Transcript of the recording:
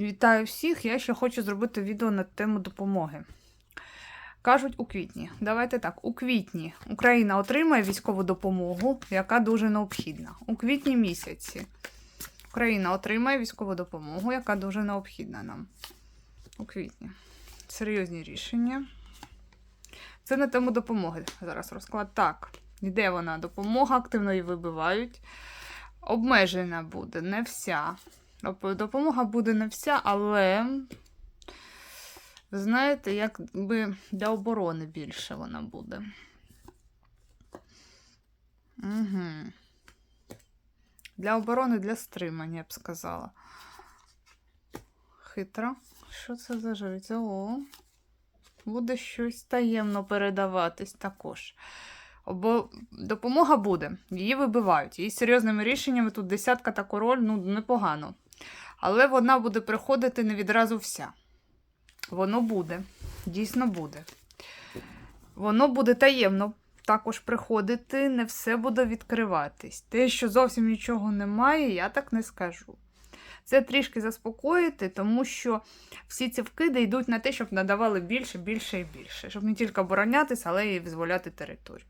Вітаю всіх! Я ще хочу зробити відео на тему допомоги. Кажуть у квітні. Давайте так, у квітні Україна отримає військову допомогу, яка дуже необхідна. У квітні місяці Україна отримає військову допомогу, яка дуже необхідна нам. У квітні. Серйозні рішення. Це на тему допомоги. Зараз розклад. Так, йде вона допомога, активно її вибивають. Обмежена буде, не вся. Доп- Допомога буде не вся, але ви знаєте, якби для оборони більше вона буде. Угу. Для оборони, для стримання, я б сказала. Хитро. Що це за життя? О, буде щось таємно передаватись також. Бо допомога буде, її вибивають. Її серйозними рішеннями тут десятка та король, ну непогано. Але вона буде приходити не відразу вся. Воно буде, дійсно буде. Воно буде таємно також приходити, не все буде відкриватись. Те, що зовсім нічого немає, я так не скажу. Це трішки заспокоїти, тому що всі ці вкиди йдуть на те, щоб надавали більше, більше і більше. Щоб не тільки оборонятися, але й визволяти територію.